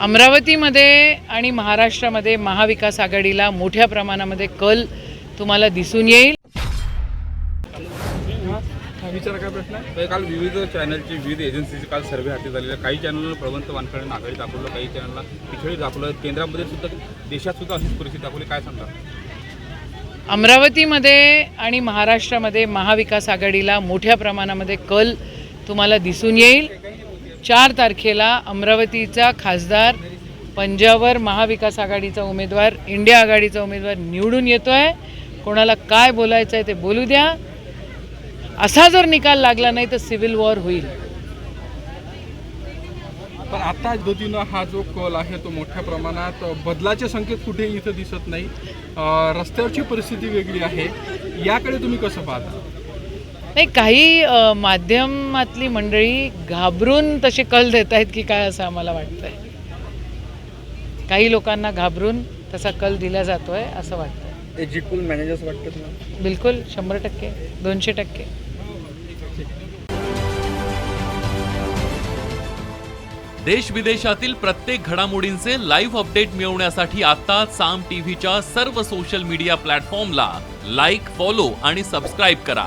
अमरावतीमध्ये आणि महाराष्ट्रामध्ये महाविकास आघाडीला मोठ्या प्रमाणामध्ये कल तुम्हाला दिसून येईल. विचारा काय प्रश्न आहे? काल विविध चॅनलची विविध एजन्सीचे काल सर्व्हे हाती झालेले. काही चॅनलला प्रबंध वानखड्यांना आघाडी दाखवलं काही चॅनलला पिछडी दाखवलं. केंद्रामध्ये सुद्धा देशात सुद्धा अशीच परिस्थिती दाखवली. काय सांगता? अमरावतीमध्ये आणि महाराष्ट्रामध्ये महाविकास आघाडीला मोठ्या प्रमाणामध्ये कल तुम्हाला दिसून येईल. चार तारखेला अमरावतीचा खासदार पंजावर महाविकास आघाडीचा उमेदवार इंडिया आघाडीचा उमेदवार निवडून येतो आहे कोणाला काय बोलायचं आहे ते बोलू द्या. असा जर निकाल लागला नाही तर सिव्हिल वॉर होईल. पण आता दुतीनं हा जो कल आहे तो मोठ्या प्रमाणात बदलाचे संकेत कुठे इथं दिसत नाही. रस्त्यावरची परिस्थिती वेगळी आहे. याकडे तुम्ही कसं पाहता? नाही काही माध्यमातली मंडळी घाबरून तसे कल देत आहेत की काय असं आम्हाला वाटतंय. काही लोकांना घाबरून तसा कल दिला जातोय असं वाटतं जिटपूल मॅनेजर्स वाटतं बिलकुल शंभर टक्के दोनशे टक्के. देश विदेशातील प्रत्येक घडामोडींचे लाईव्ह अपडेट मिळवण्यासाठी आता साम टीव्हीच्या सर्व सोशल मीडिया प्लॅटफॉर्मला लाईक फॉलो आणि सबस्क्राईब करा.